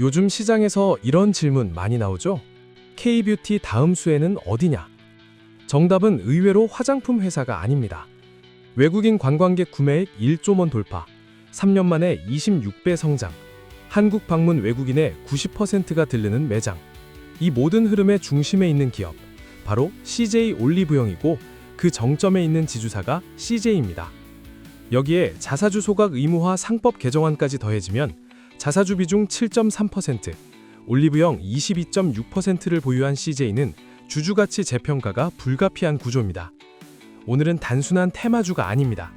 요즘 시장에서 이런 질문 많이 나오죠? K뷰티 다음 수에는 어디냐? 정답은 의외로 화장품 회사가 아닙니다. 외국인 관광객 구매액 1조 원 돌파, 3년 만에 26배 성장, 한국 방문 외국인의 90%가 들르는 매장. 이 모든 흐름의 중심에 있는 기업, 바로 CJ 올리브영이고 그 정점에 있는 지주사가 CJ입니다. 여기에 자사주 소각 의무화 상법 개정안까지 더해지면 자사주 비중 7.3%, 올리브영 22.6%를 보유한 CJ는 주주가치 재평가가 불가피한 구조입니다. 오늘은 단순한 테마주가 아닙니다.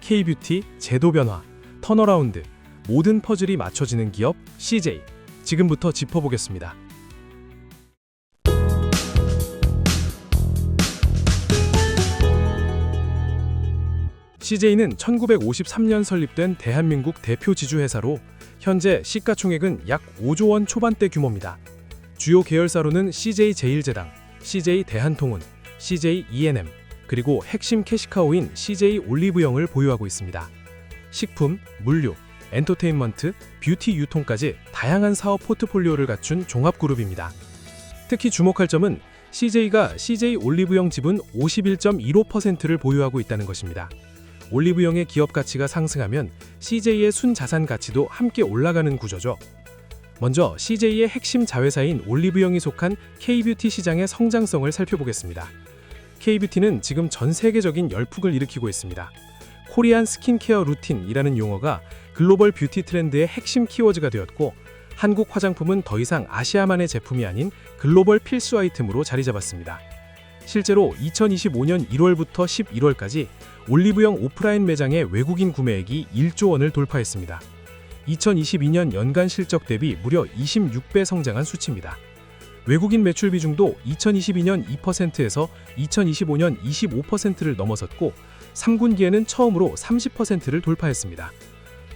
K뷰티, 제도 변화, 턴어라운드, 모든 퍼즐이 맞춰지는 기업 CJ. 지금부터 짚어보겠습니다. CJ는 1953년 설립된 대한민국 대표 지주회사로 현재 시가총액은 약 5조 원 초반대 규모입니다. 주요 계열사로는 CJ 제일제당, CJ 대한통운, CJ E&M, 그리고 핵심 캐시카우인 CJ 올리브영을 보유하고 있습니다. 식품, 물류, 엔터테인먼트, 뷰티 유통까지 다양한 사업 포트폴리오를 갖춘 종합그룹입니다. 특히 주목할 점은 CJ가 CJ 올리브영 지분 51.15%를 보유하고 있다는 것입니다. 올리브영의 기업 가치가 상승하면 CJ의 순 자산 가치도 함께 올라가는 구조죠. 먼저 CJ의 핵심 자회사인 올리브영이 속한 K뷰티 시장의 성장성을 살펴보겠습니다. K뷰티는 지금 전 세계적인 열풍을 일으키고 있습니다. 코리안 스킨케어 루틴이라는 용어가 글로벌 뷰티 트렌드의 핵심 키워드가 되었고 한국 화장품은 더 이상 아시아만의 제품이 아닌 글로벌 필수 아이템으로 자리 잡았습니다. 실제로 2025년 1월부터 11월까지 올리브영 오프라인 매장의 외국인 구매액이 1조 원을 돌파했습니다. 2022년 연간 실적 대비 무려 26배 성장한 수치입니다. 외국인 매출 비중도 2022년 2%에서 2025년 25%를 넘어섰고 3분기에는 처음으로 30%를 돌파했습니다.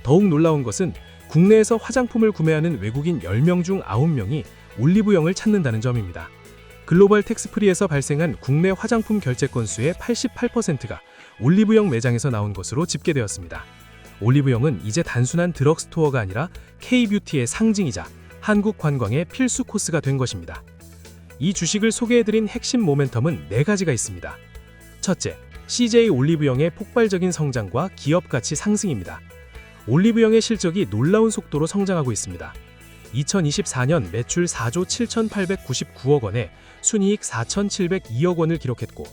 더욱 놀라운 것은 국내에서 화장품을 구매하는 외국인 10명 중 9명이 올리브영을 찾는다는 점입니다. 글로벌 텍스프리에서 발생한 국내 화장품 결제 건수의 88%가 올리브영 매장에서 나온 것으로 집계되었습니다. 올리브영은 이제 단순한 드럭스토어가 아니라 K뷰티의 상징이자 한국 관광의 필수 코스가 된 것입니다. 이 주식을 소개해드린 핵심 모멘텀은 네 가지가 있습니다. 첫째, CJ 올리브영의 폭발적인 성장과 기업 가치 상승입니다. 올리브영의 실적이 놀라운 속도로 성장하고 있습니다. 2024년 매출 4조 7,899억 원에 순이익 4,702억 원을 기록했고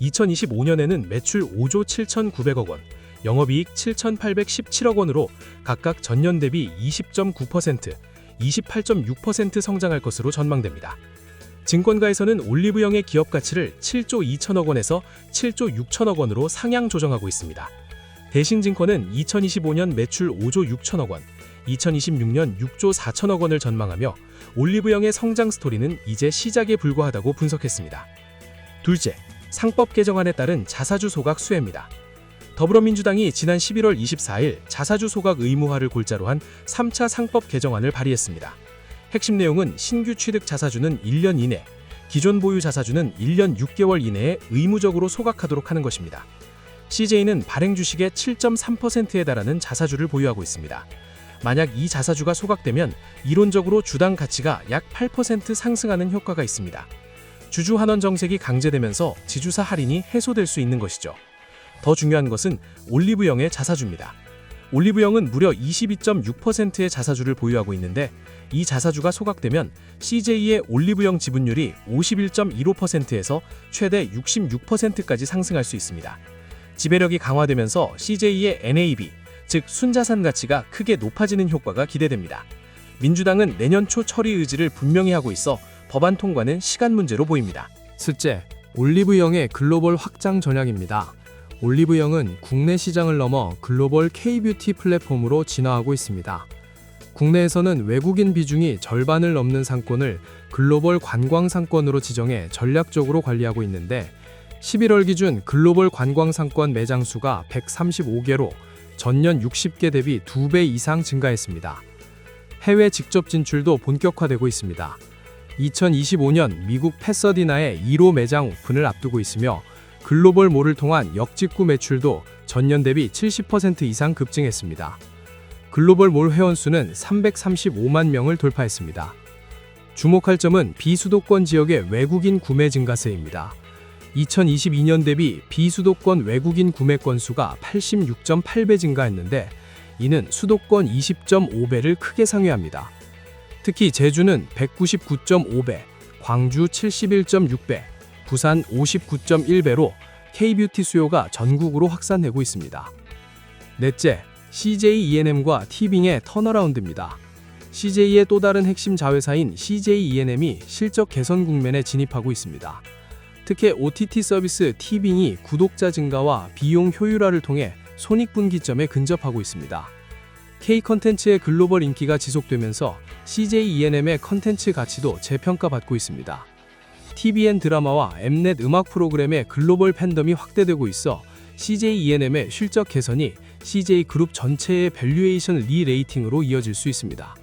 2025년에는 매출 5조 7,900억 원, 영업이익 7,817억 원으로 각각 전년 대비 20.9%, 28.6% 성장할 것으로 전망됩니다. 증권가에서는 올리브영의 기업 가치를 7조 2천억 원에서 7조 6천억 원으로 상향 조정하고 있습니다. 대신증권은 2025년 매출 5조 6천억 원, 2026년 6조 4천억 원을 전망하며 올리브영의 성장 스토리는 이제 시작에 불과하다고 분석했습니다. 둘째, 상법 개정안에 따른 자사주 소각 수혜입니다. 더불어민주당이 지난 11월 24일 자사주 소각 의무화를 골자로 한 3차 상법 개정안을 발의했습니다. 핵심 내용은 신규 취득 자사주는 1년 이내, 기존 보유 자사주는 1년 6개월 이내에 의무적으로 소각하도록 하는 것입니다. CJ는 발행 주식의 7.3%에 달하는 자사주를 보유하고 있습니다. 만약 이 자사주가 소각되면 이론적으로 주당 가치가 약 8% 상승하는 효과가 있습니다. 주주 환원 정책이 강제되면서 지주사 할인이 해소될 수 있는 것이죠. 더 중요한 것은 올리브영의 자사주입니다. 올리브영은 무려 22.6%의 자사주를 보유하고 있는데 이 자사주가 소각되면 CJ의 올리브영 지분율이 51.15%에서 최대 66%까지 상승할 수 있습니다. 지배력이 강화되면서 CJ의 NAV, 즉 순자산 가치가 크게 높아지는 효과가 기대됩니다. 민주당은 내년 초 처리 의지를 분명히 하고 있어 법안 통과는 시간 문제로 보입니다. 셋째, 올리브영의 글로벌 확장 전략입니다. 올리브영은 국내 시장을 넘어 글로벌 K뷰티 플랫폼으로 진화하고 있습니다. 국내에서는 외국인 비중이 절반을 넘는 상권을 글로벌 관광 상권으로 지정해 전략적으로 관리하고 있는데 11월 기준 글로벌 관광 상권 매장 수가 135개로 전년 60개 대비 2배 이상 증가했습니다. 해외 직접 진출도 본격화되고 있습니다. 2025년 미국 패서디나의 1호 매장 오픈을 앞두고 있으며 글로벌 몰을 통한 역직구 매출도 전년 대비 70% 이상 급증했습니다. 글로벌 몰 회원수는 335만 명을 돌파했습니다. 주목할 점은 비수도권 지역의 외국인 구매 증가세입니다. 2022년 대비 비수도권 외국인 구매 건수가 86.8배 증가했는데 이는 수도권 20.5배를 크게 상회합니다. 특히 제주는 199.5배, 광주 71.6배, 부산 59.1배로 K-뷰티 수요가 전국으로 확산되고 있습니다. 넷째, CJ E&M과 티빙의 턴어라운드입니다. CJ의 또 다른 핵심 자회사인 CJ E&M이 실적 개선 국면에 진입하고 있습니다. 특히 OTT 서비스 티빙이 구독자 증가와 비용 효율화를 통해 손익분기점에 근접하고 있습니다. K 컨텐츠의 글로벌 인기가 지속되면서 CJ E&M의 컨텐츠 가치도 재평가받고 있습니다. TVN 드라마와 엠넷 음악 프로그램의 글로벌 팬덤이 확대되고 있어 CJ E&M의 실적 개선이 CJ 그룹 전체의 밸류에이션 리레이팅으로 이어질 수 있습니다.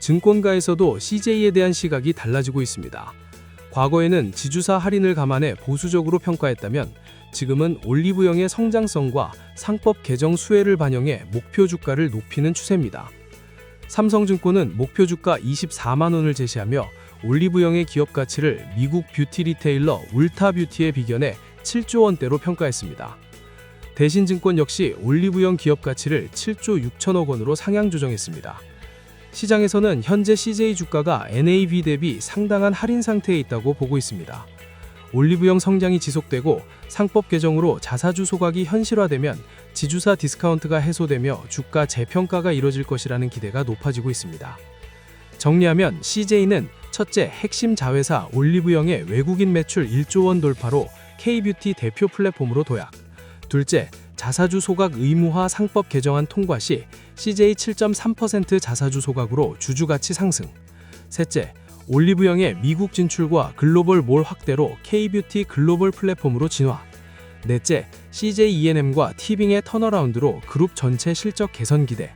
증권가에서도 CJ에 대한 시각이 달라지고 있습니다. 과거에는 지주사 할인을 감안해 보수적으로 평가했다면 지금은 올리브영의 성장성과 상법 개정 수혜를 반영해 목표 주가를 높이는 추세입니다. 삼성증권은 목표 주가 24만 원을 제시하며 올리브영의 기업 가치를 미국 뷰티 리테일러 울타 뷰티에 비견해 7조 원대로 평가했습니다. 대신증권 역시 올리브영 기업 가치를 7조 6천억 원으로 상향 조정했습니다. 시장에서는 현재 CJ 주가가 NAV 대비 상당한 할인 상태에 있다고 보고 있습니다. 올리브영 성장이 지속되고 상법 개정으로 자사주 소각이 현실화되면 지주사 디스카운트가 해소되며 주가 재평가가 이뤄질 것이라는 기대가 높아지고 있습니다. 정리하면 CJ는 첫째 핵심 자회사 올리브영의 외국인 매출 1조 원 돌파로 K-뷰티 대표 플랫폼으로 도약. 둘째, 자사주 소각 의무화 상법 개정안 통과 시 CJ 7.3% 자사주 소각으로 주주 가치 상승. 셋째, 올리브영의 미국 진출과 글로벌 몰 확대로 K-뷰티 글로벌 플랫폼으로 진화. 넷째, CJ E&M과 티빙의 턴어라운드로 그룹 전체 실적 개선 기대.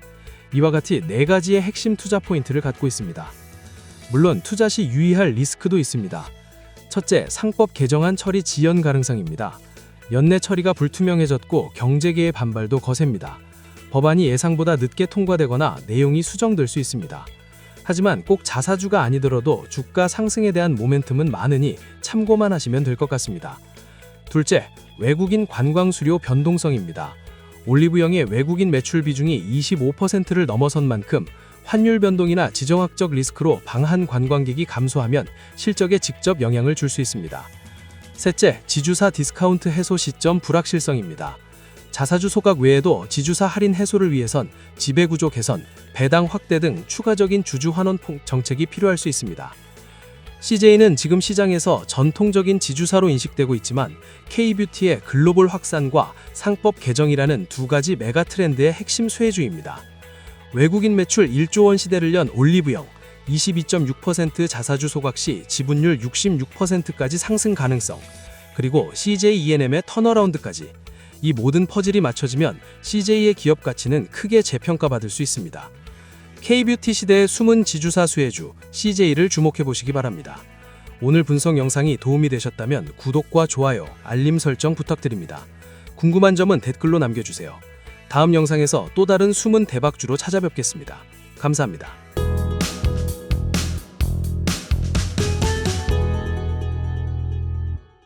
이와 같이 네 가지의 핵심 투자 포인트를 갖고 있습니다. 물론 투자 시 유의할 리스크도 있습니다. 첫째, 상법 개정안 처리 지연 가능성입니다. 연내 처리가 불투명해졌고 경제계의 반발도 거셉니다. 법안이 예상보다 늦게 통과되거나 내용이 수정될 수 있습니다. 하지만 꼭 자사주가 아니더라도 주가 상승에 대한 모멘텀은 많으니 참고만 하시면 될 것 같습니다. 둘째, 외국인 관광 수요 변동성입니다. 올리브영의 외국인 매출 비중이 25%를 넘어선 만큼 환율 변동이나 지정학적 리스크로 방한 관광객이 감소하면 실적에 직접 영향을 줄 수 있습니다. 셋째, 지주사 디스카운트 해소 시점 불확실성입니다. 자사주 소각 외에도 지주사 할인 해소를 위해선 지배구조 개선, 배당 확대 등 추가적인 주주 환원 풍- 정책이 필요할 수 있습니다. CJ는 지금 시장에서 전통적인 지주사로 인식되고 있지만 K-뷰티의 글로벌 확산과 상법 개정이라는 두 가지 메가 트렌드의 핵심 수혜주입니다. 외국인 매출 1조 원 시대를 연 올리브영, 22.6% 자사주 소각 시 지분율 66%까지 상승 가능성, 그리고 CJ E&M의 턴어라운드까지 이 모든 퍼즐이 맞춰지면 CJ의 기업 가치는 크게 재평가받을 수 있습니다. K-뷰티 시대의 숨은 지주사 수혜주 CJ를 주목해 보시기 바랍니다. 오늘 분석 영상이 도움이 되셨다면 구독과 좋아요, 알림 설정 부탁드립니다. 궁금한 점은 댓글로 남겨주세요. 다음 영상에서 또 다른 숨은 대박주로 찾아뵙겠습니다. 감사합니다.